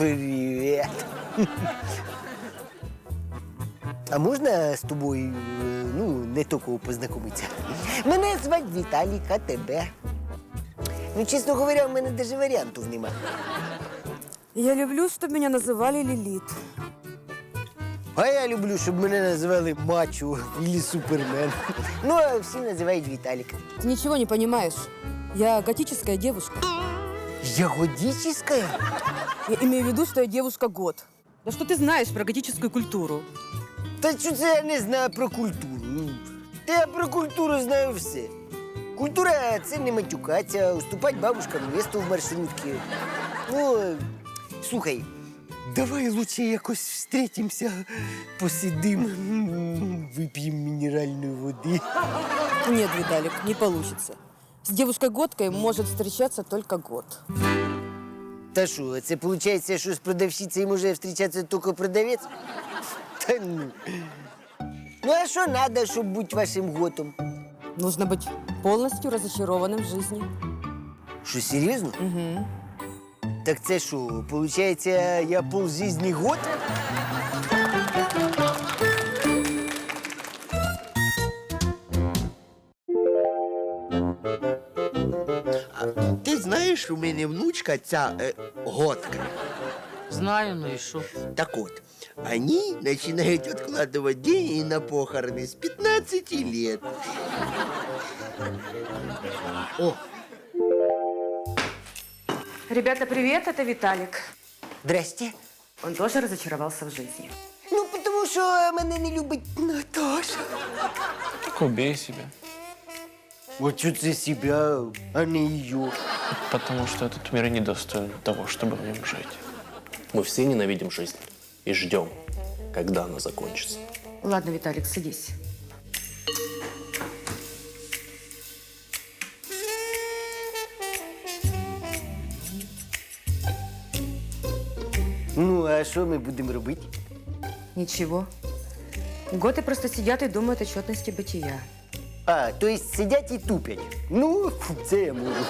Привіт. А можна з тобою, е, ну, не такого познайомитися? Мене звати Віталій, а тебе? Ну, чесно говоря, в мене навіть варіантів нема. Я люблю, чтобы меня называли Лилит. А я люблю, щоб мене називали Мачо або Супермен. Ну, а всі називають Віталік. Ты ничего не понимаешь. Я готическая девушка. Я годическая? Я имею в виду, что я девушка год. Да что ты знаешь про готическую культуру? Та що це я не знаю про культуру? Ну, Та я про культуру знаю все. Культура це не матюкатися, уступати бабушкам місто в маршрутці. Ну, е, слухай, давай лучше якось встретимся, посидим, м, вип'ємо мінеральної води. Нет, Виталик, не получится. С девушкой-годкой может встречаться только год. Та що, це виходить, що з продавщицею може зустрічатися тільки продавець? Та ну. Ну а що треба, щоб бути вашим готом? Нужно быть полностью разочарованным в жизни. Що, серйозно? Угу. Так це що, виходить, я полжизни год? знаєш, у мене внучка ця е, годка. Знаю, ну и что? Так от, они начинают откладывать деньги на похороны с 15 лет. О, Ребята, привет, это Виталик. Здрасте. Он тоже разочаровался в жизни. Ну, тому що мене не любить Наташа. Так убей себя. От що це себе, а не її. Потому что этот мир не достоин того, чтобы в нем жить. Мы все ненавидим жизнь и ждем, когда она закончится. Ладно, Виталик, садись. Ну, а що ми будемо робити? Ничего. Готы просто сидят и думают о четности бытия. А, то есть сидять і тупять. Ну, фу, це я можу.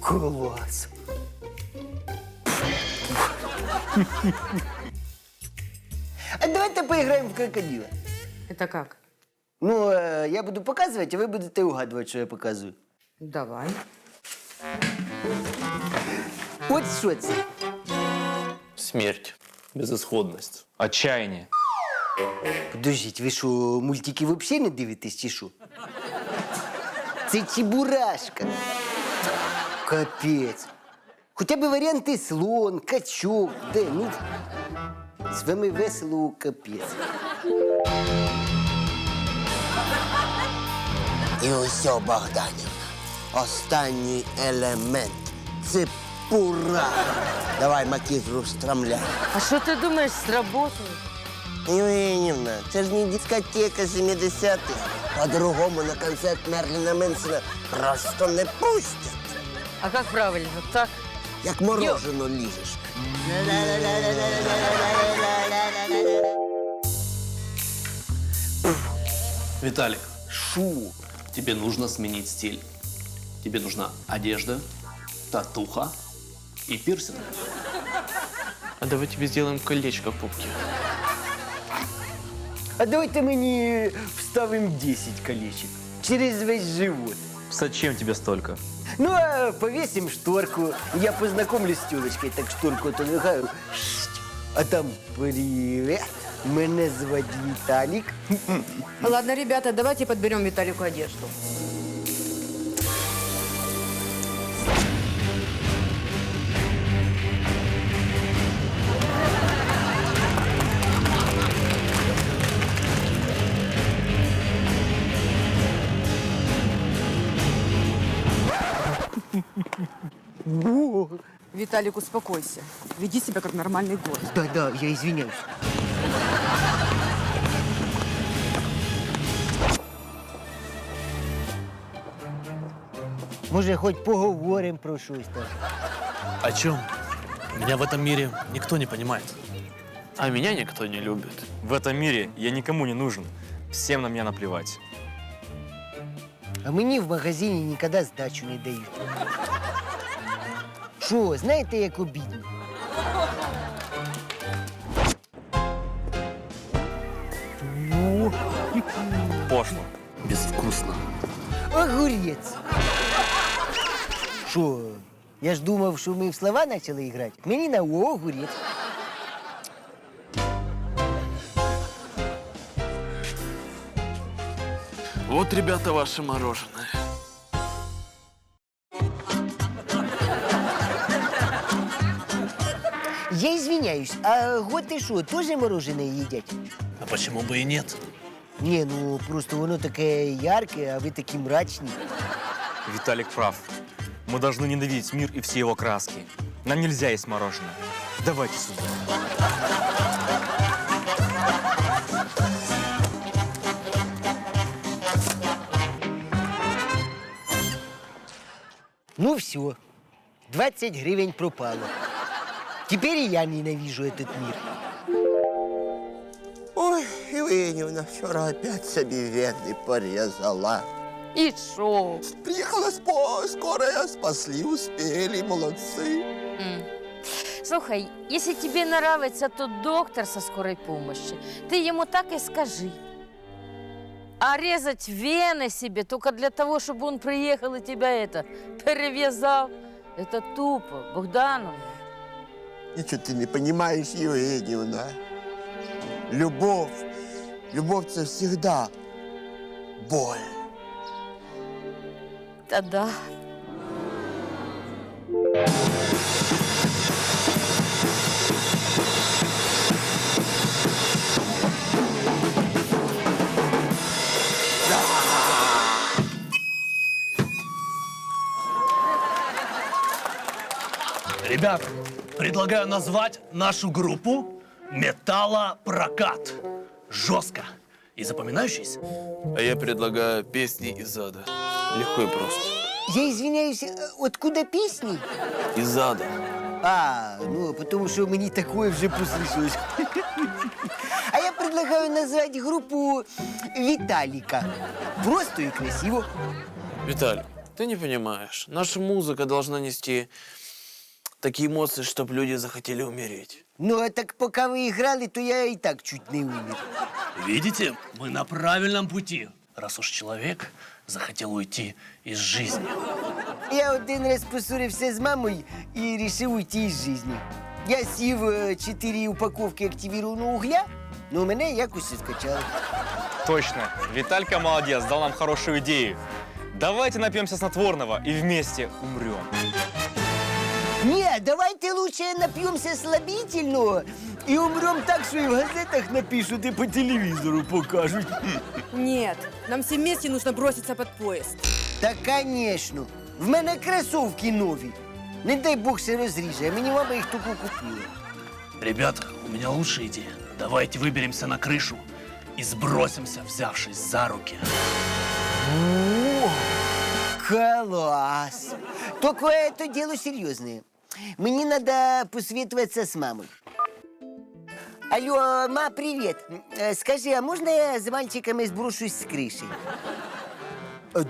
Клас. А давайте поіграємо в крокодила. Это как? Ну, е, я буду показувати, а ви будете угадувати, що я показую. Давай. От що це? Смерть, Безысходность. Отчаяние. Подождіть, ви що, мультики взагалі не дивитесь чи що? Це чебурашка. Капець. Хоча б варіанти слон, качок, де, ну. З вами весело капець. і усьо, Богданівна. Останній елемент. Це пура. Давай макітру страмляй. А что ты думаешь, сработает? Євгенівна, це ж не дискотека 70-х. По-другому на концерт Мерліна Менсона просто не пустять. А как правильно? Так? Як морожено ліжеш. Виталик, Шу. тебе нужно сменить стиль. Тебе нужна одежда, татуха и пирсинг. А давай тебе сделаем колечко в пупке. А давайте мені вставимо 10 колечек через весь живот. Зачем тебе столько? Ну, а повесим шторку. Я познакомлюсь с тёлочкой, так шторку отодвигаю. А там привет. Мене звать Віталік. Ладно, ребята, давайте подберем Виталику одежду. Виталик, успокойся. Веди себя как нормальный гость. Да-да, я извиняюсь. Може, хоч поговоримо про щось там. О чем? Меня в этом мире никто не понимает. А меня никто не любит. В этом мире я никому не нужен. Всем на меня наплевать. А мені в магазині ніколи здачу не дають. Що, знаєте, як обідно? Пошло. Безвкусно. Огурець. Що, я ж думав, що ми в слова почали грати. Мені на «о, огурець. Вот, ребята, ваше мороженое. извиняюсь, а готи що, теж мороженое їдять? А почему бы и нет? Ні, ну просто воно таке ярке, а ви такі мрачні. Виталик прав. Мы должны ненавидеть мир и все его краски. Нам нельзя есть мороженое. Давайте сюда. Ну все, 20 гривень пропало. Теперь и я ненавижу этот мир. Ой, Євгенівна вчора опять собі вени порізала. І що? Приїхала спо, скорая, спасли, успели, молодці. Слухай, если тебе нравится тот доктор со скорой помощи, ты ему так и скажи. А резать вены себе только для того, чтобы он приехал и тебя это перевязал, это тупо, Богдану. Нічого ти не розумієш, Євгенівна. Любов, любов це завжди боль. Та да. Ребята, предлагаю назвать нашу группу «Металлопрокат». Жестко и запоминающийся. А я предлагаю песни из ада. Легко и просто. Я извиняюсь, э, откуда песни? Из ада. А, ну, потому что мне такое уже послышалось. А я предлагаю назвать группу Виталика. Просто и красиво. Виталий, ты не понимаешь. Наша музыка должна нести такие эмоции, чтобы люди захотели умереть. Ну, а так пока вы играли, то я и так чуть не умер. Видите, мы на правильном пути, раз уж человек захотел уйти из жизни. Я один раз поссорився з мамою і рішив уйти із житті. Я сів е, чотири упаковки активірованого угля, ну мене якось скачало. Точно. Виталька молодец, дал нам хорошую идею. Давайте напьемся снотворного и вместе умрем. Ні, давайте лучше нап'ємося слабительного і умрем так, що і в газетах напишуть, і по телевізору покажуть. Нет, нам все вместе нужно броситься под поезд. Та, звісно. В мене кросовки нові. Не дай Бог се розріже, а мені мама їх тільки купила. Ребята, у меня лучшая идея. Давайте выберемся на крышу и сбросимся, взявшись за руки. Класс! Только это дело серьезное. Мне надо посоветоваться с мамой. Алло, ма, привет. Э, Скажи, а можно я с мальчиками сброшусь с крыши?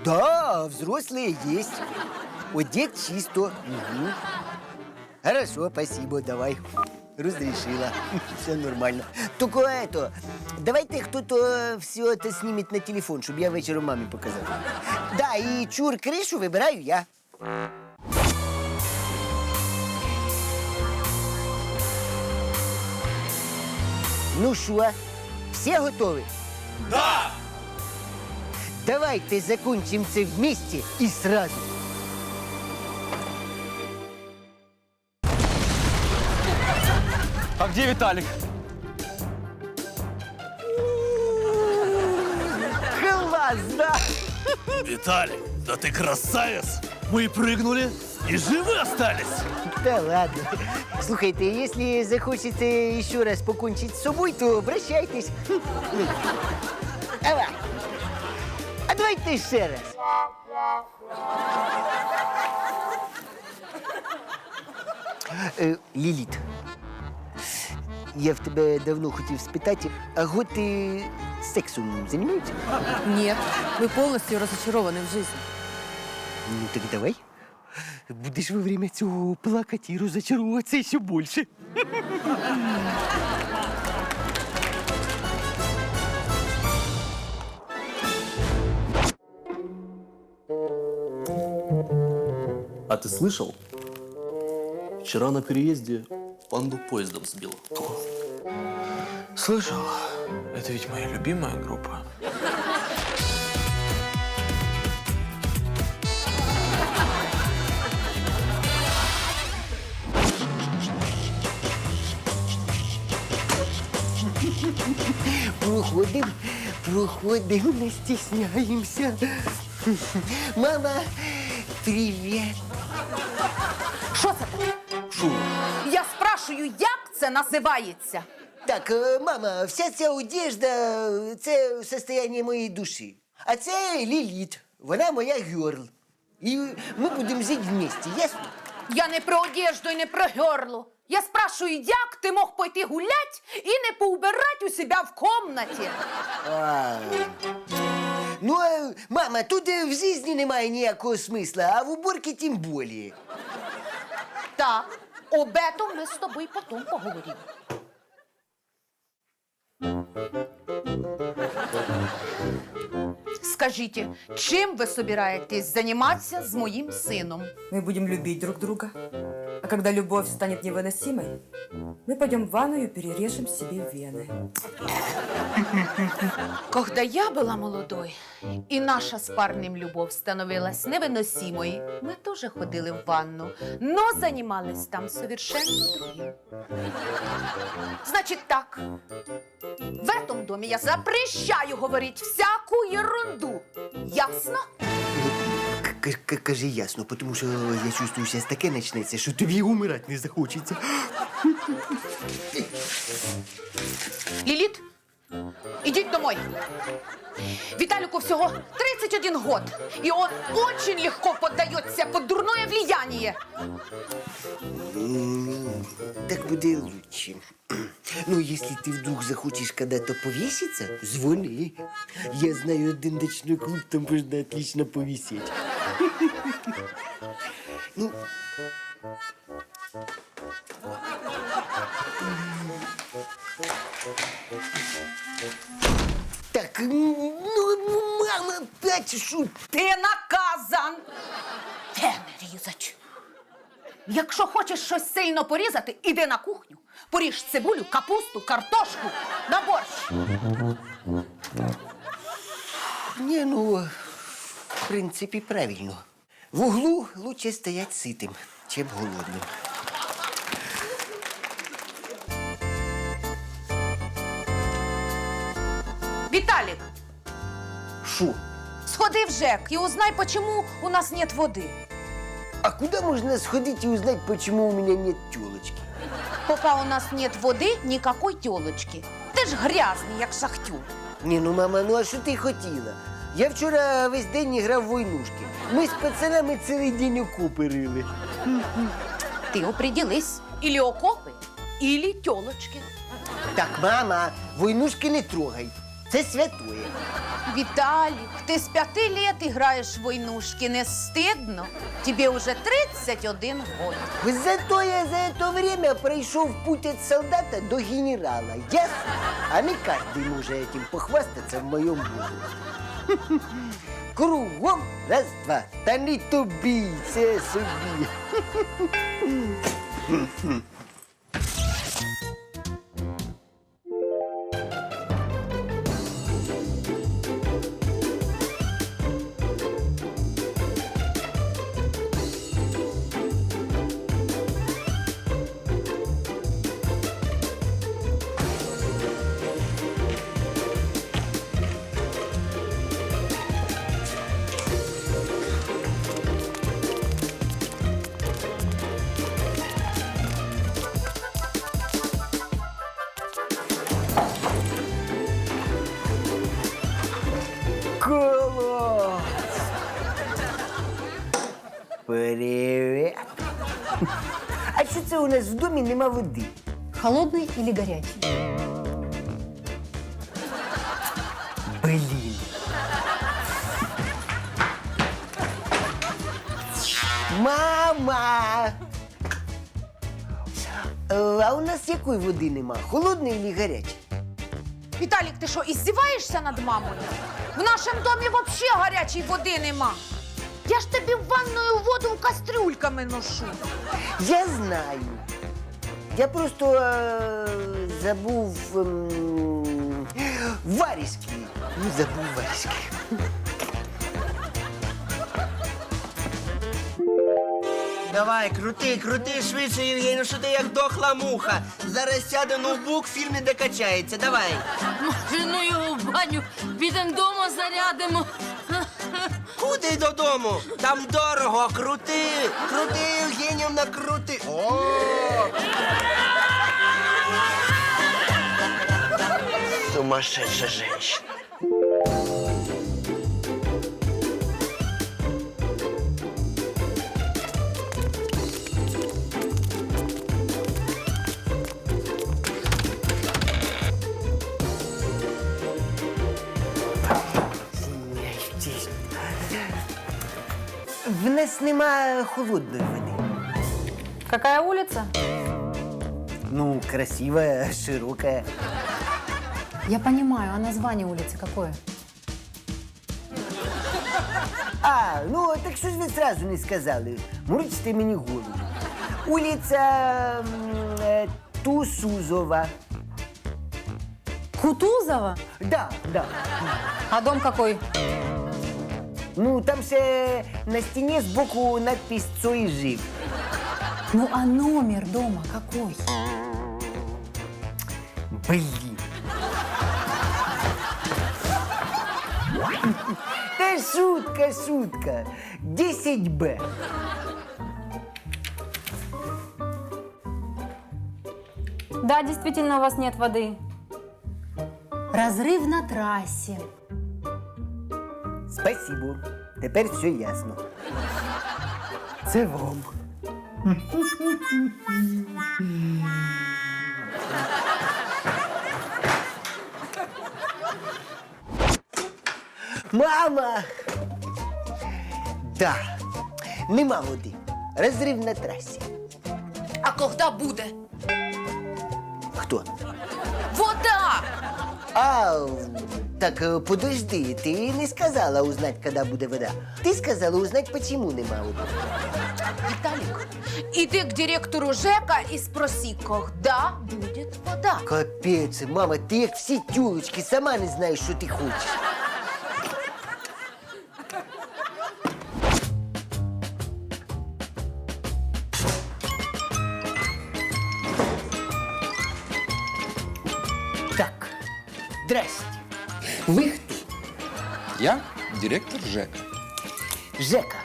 Да, взрослые есть. Одет чисто. Мгм. Хорошо, спасибо, давай. Разрешила. Все нормально. Только это, давайте кто-то все это снимет на телефон, чтобы я вечером маме показал. Да, и чур крышу выбираю я. Ну що, всі готові? Да! Давайте закончим це вместе и сразу. А где Виталик? Класс, да? Виталий, да ты красавец! Мы прыгнули и живы остались! Да ладно. Слухайте, если захочете еще раз покончить с собой, то обращайтесь. Давай. А давайте еще раз. Э, Лилит, Я в тебе давно хотів спитати, а готи сексом займаються? Нет, мы полностью разочарованы в жизни. Ну так давай. Будеш во время цього плакати і розочаруватися ще більше. А ты слышал? Вчера на переезде панду поездом сбил. Слышал? Это ведь моя любимая группа. Проходим, проходим, не стесняємося. Мама, привіт. Я спрашую, як це називається? Так, е, мама, вся ця одежда – це состояние моєї душі. А це Ліліт, вона моя герл. І ми будемо жити вместе, ясно? Я не про одежду і не про горло. Я спрашую, як ти мог пойти гулять і не поубирать у себе в комнаті? А. Ну, е, мама, тут е, в житті немає ніякого смисла, а в уборці тим більше. Так, об этом ми з тобою потім поговоримо. Скажіть, чим ви собираєтесь займатися з моїм сином? Мы будем любить друг друга. А когда любовь станет невыносимой, мы пойдем в ванную и перережем себе вены. Когда я была молодой, и наша с парнем любовь становилась невыносимой, мы тоже ходили в ванну, но занимались там совершенно другим. Значит так, в этом доме я запрещаю говорить всякую ерунду. Ясно? Кажи ясно, тому що я чувствую, зараз таке почнеться, що тобі умирати не захочеться. Лилит, идите домой. Виталику всего 31 год, и он очень легко поддается под дурное влияние. Так буде лучше. Ну, если ты вдруг захочешь когда-то повеситься, звони. Я знаю один ночной клуб, там можно отлично повисеть. Ну, так, ну, мама, опять шут. Ти наказан. Вени різать. Якщо хочеш щось сильно порізати, іди на кухню. Поріж цибулю, капусту, картошку на борщ. Не, ну, в принципе, правильно. В углу лучше стоять сытым, чем голодным. Віталік, Шо? сходи в ЖЕК і узнай, почему у нас нет води. А куда можно сходить и узнать, почему у меня нет телочки? Пока у нас нет води, никакой тілочки. Ти ж грязний, як шахтюр. Не, ну, мама, ну а що ти хотіла? Я вчора весь день грав в войнушки. Ми з пацанами цілий день окопи рили. Ти оприділись. Ілі окопи, ілі тілочки. Так, мама, войнушки не трогай. Це святое. Виталик, ты с пяти лет играешь в войнушки, не стыдно? Тебе уже 31 год. Зато я за это время пройшов путь от солдата до генерала. Ясно? А не каждый может этим похвастаться в моем возрасте. Кругом раз-два. Та не тобі, це собі. В домі нема води? Холодный или горячий? Блін. Мама! Е, А у нас якої води нема? Холодної чи гарячої? Віталік, ти що, іздіваєшся над мамою? В нашому домі взагалі гарячої води нема. Я ж тобі ванною воду кастрюльками ношу. Я знаю. Я просто е, забув ем, варіски. Ну, забув варіски. Давай, крути, крути швидше, Євгеній, ну що ти як дохла муха. Зараз сяде ноутбук, фільм не докачається. Давай. Може, ну його в баню, підемо дома зарядимо. Додому? Там дорого, крути! Крути, Євгенівна, крути! О! Сумасшедшая женщина. В нас нема холодної води. Какая улица? Ну, красивая, широкая. Я понимаю, а название улицы какое? А, ну так що ж ви сразу не сказали? Морочите мені голову. Улиця м, е, Тусузова. Кутузова? Да, да. А дом какой? Ну, там ще на стіні збоку надпись «Цой жив». Ну а номер дома какой? Блін. Та шутка, шутка. 10Б. Да, действительно, у вас нет воды. Разрыв на трассе. Спасибо. Тепер все ясно. Це вам. Мама! Да, нема води. Розрив на трасі. А коли буде? Хто? Вода! А, так э, подожди, ты не сказала узнать, когда буде вода. Ты сказала узнать, почему нема води. Виталик, иди к директору ЖЭКа и спроси, когда будет вода. Капець, мама, ти як всі тюлочки, сама не знаєш, що ти хочеш. директор ЖЭКа. Жека,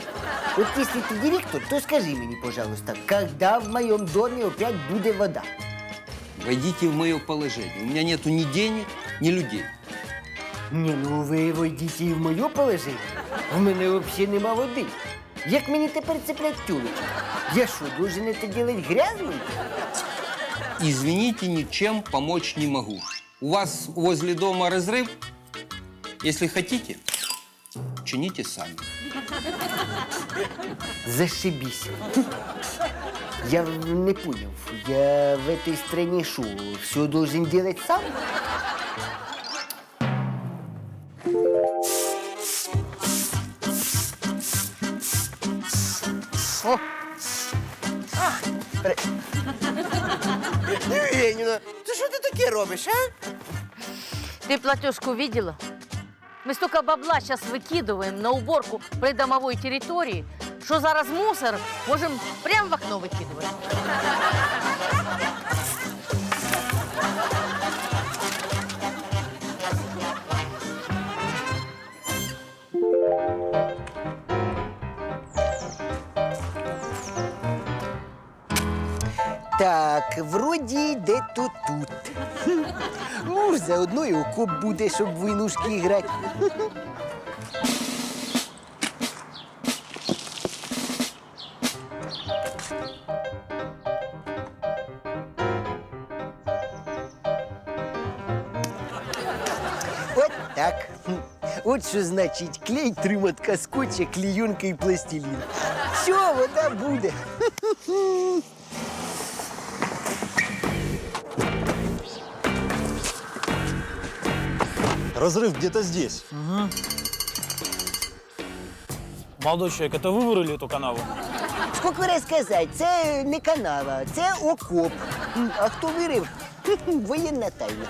вот если ты директор, то скажи мне, пожалуйста, когда в моем доме опять будет вода? Войдите в мое положение. У меня нету ни денег, ни людей. Ні, ну ви войдіть і в моє положення. В мене взагалі нема води. Як мені тепер цеплять тюлечку? Я що, должен это делать грязным? Извините, ничем помочь не могу. У вас возле дома разрыв? Если хотите, чините сами. Зашибись. Я не понял. Я в этой стране шо, все должен делать сам? О! А, при- Євгенівна, ти що ти таке робиш, а? Ты платежку видела? Мы столько бабла сейчас выкидываем на уборку придомовой территории, что зараз мусор можем прямо в окно выкидывать. Так, вроді де то тут. Ну, заодно і окоп буде, щоб в війнушки грати. От так. От що значить клей, тримотка скотча, клеюнка і пластилін. Все, вода буде. Разрыв где-то здесь. Молодой человек, это вы вырыли эту канаву? Скільки раз сказати, це не канава, це окоп. М, А хто вирив? Воєнна тайна.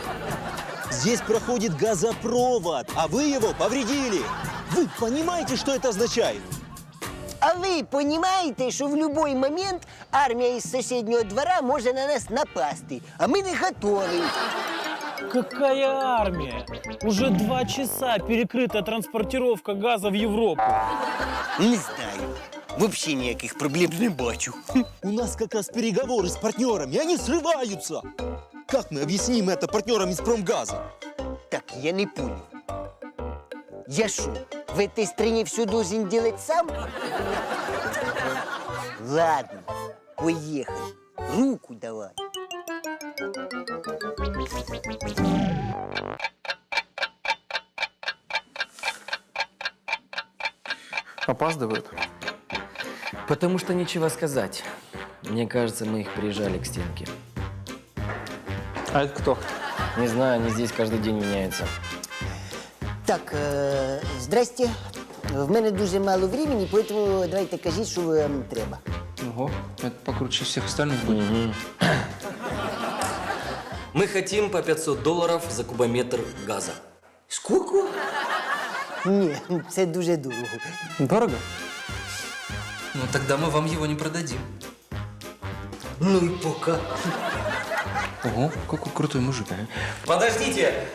Здесь проходит газопровод, а вы его повредили. Вы понимаете, что это означает? А ви розумієте, що в будь-який момент армія із сусіднього двора може на нас напасти, а ми не готові. Какая армия? Уже два часа перекрыта транспортировка газа в Европу. Не знаю. Взагалі ніяких проблем не бачу. У нас как раз переговоры с партнерами, и они срываются. Как мы объясним это партнерам из промгаза? Так, я не понял. Я что, в этой стране все должен делать сам? Ладно, поехали. Руку давай. Опаздывают? Потому что нечего сказать. Мне кажется, мы их прижали к стенке. А это кто? Не знаю, они здесь каждый день меняются. Так, е, здрасте. В мене дуже мало времени, поэтому давайте кажіть, що вам треба. Ого, это покруче всех остальных будет. Мы хотим по 500 долларов за кубометр газа. Скільки? Ні, це дуже дорого. Дорого? Ну тогда мы вам его не продадим. Ну і пока. Ого, какой крутой мужик. Подождите!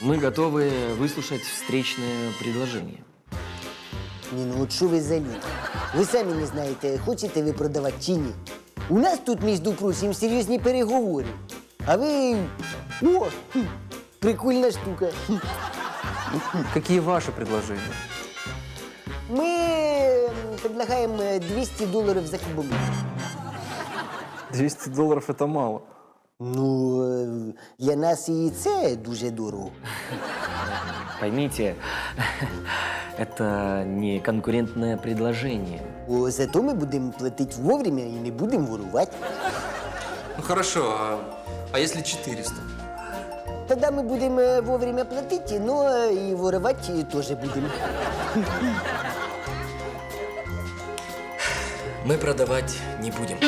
Мы готовы выслушать встречное предложение. Ні, ну от що ви за люди? Ви самі не знаєте, хочете ви продавати чи ні. У нас тут, між прочим, серйозні переговори. А ви. О! хм, Прикольна штука. Хм. Какие ваши предложения? Ми м, предлагаємо е, 200 доларів за кубометр. 200 долларов это мало. Ну, е, для нас і це дуже дорого. Поймите, это не конкурентное предложение. О, зато ми будемо платити вовремя і не будемо ворувати. Ну хорошо, а, а если 400? Тоді ми будемо е, вовремя платити, але і воровати теж будемо. Мы продавать не будем.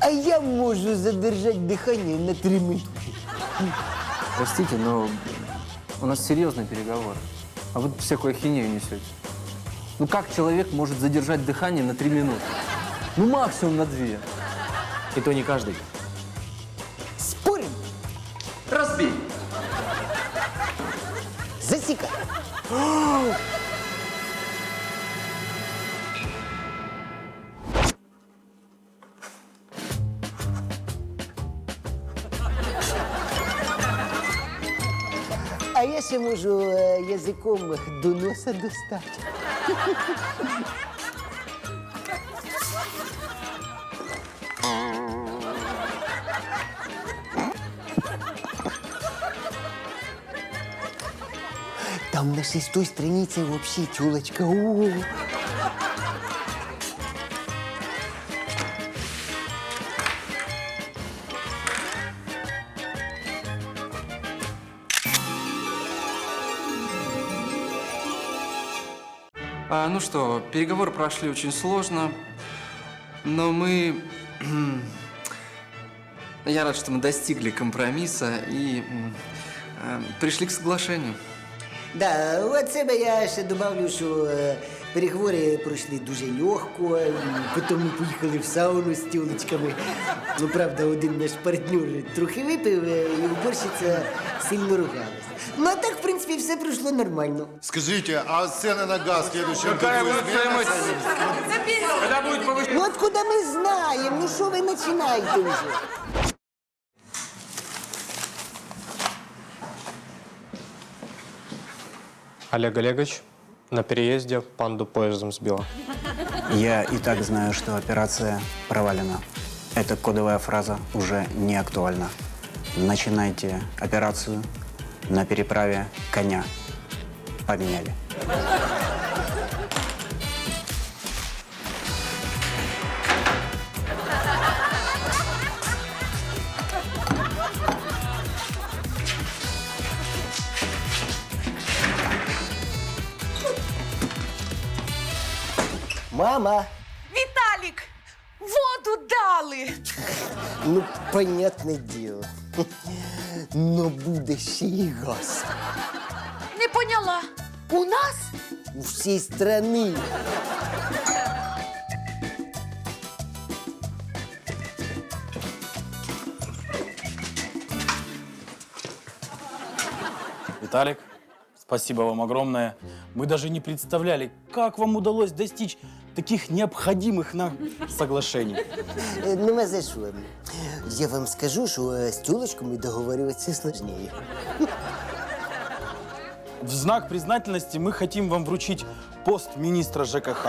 А я можу задержати дихання на три минути. Простите, но у нас серьезный переговор. А вы всякую ахинею несете. Ну как человек может задержать дыхание на три минуты? Ну максимум на две. И то не каждый. Спорим? Разбей! Засікай. можу е, язиком до носа достати. Там на шестой странице вообще тёлочка. О, А, ну что, переговоры прошли очень сложно, но мы... Я рад, что мы достигли компромисса и э, пришли к соглашению. Да, от себе я ще добавлю, що е, переговори пройшли дуже легко. Потім ми поїхали в сауну з тілочками. Ну, правда, один наш партнер трохи випив, е, і уборщиця сильно ругалась. Ну, а так, в принципі, все пройшло нормально. Скажите, а цены на газ в следующем Какая году будет изменятся? Когда будет повышение? Ну, откуда ми знаємо? Ну, що ви починаєте вже? Олег Олегович, на переезде панду поездом сбила. Я и так знаю, что операция провалена. Эта кодовая фраза уже не актуальна. Начинайте операцию на переправе коня. Поменяли. Мама, Віталік, воду дали. ну, понятне діло. Но буде ще й газ. Не поняла. У нас? У всій страни. Виталик, спасибо вам огромное. Мы даже не представляли, как вам удалось достичь таких необходимых нам соглашений. Е, Нема за що. Я вам скажу, що е, з тілочками договорюватися складніше. В знак признательности мы хотим вам вручить пост министра ЖКХ,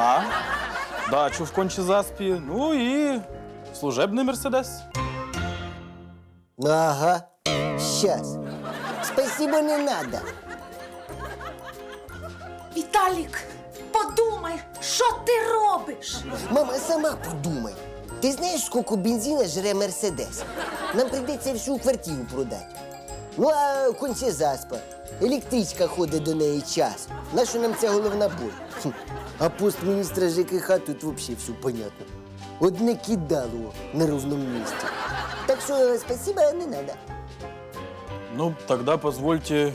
дачу в Кончезаспе, ну и служебный Мерседес. Ага, щас. Спасибо, не надо. Віталік, подумай, що ти робиш? Мама, сама подумай. Ти знаєш, скільки бензина жре Мерседес? Нам прийдеться всю квартиру продати. Ну, а конче заспа. Електричка ходить до неї час. Нащо нам ця головна боль? Хм. А пост міністра ЖКХ тут взагалі все понятно. Одне кидало на ровному місці. Так що спасибо, не надо. Ну, тогда позвольте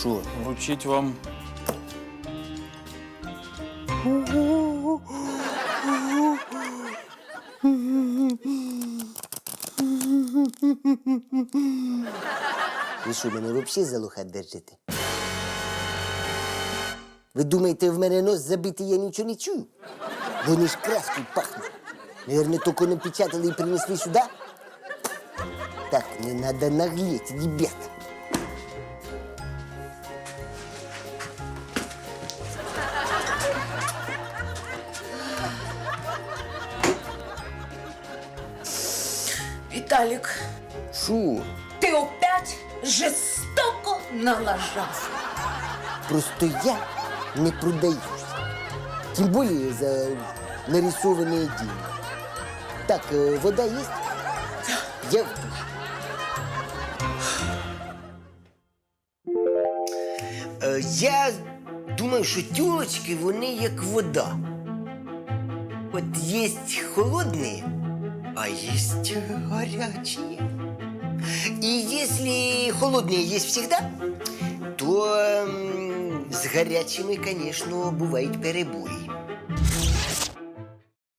Що? вручить вам Ви що, мене взагалі за лоха держите? Ви думаєте, в мене нос забитий, я нічого не чую? Вони ж краскою пахнуть. Наверное, тільки напечатали і принесли сюди? Так, не надо наглеть, ребята. Віталік, Що? ти опять жорстоко налажав. Просто я не продаюсь. Тем более за нарисованные деньги. Так, э, вода есть? Я в душ. Е, Я думаю, що тілочки вони як вода. От є холодні, а є гарячі. І якщо холодні є всегда, то м, з гарячими, звісно, бувають перебої.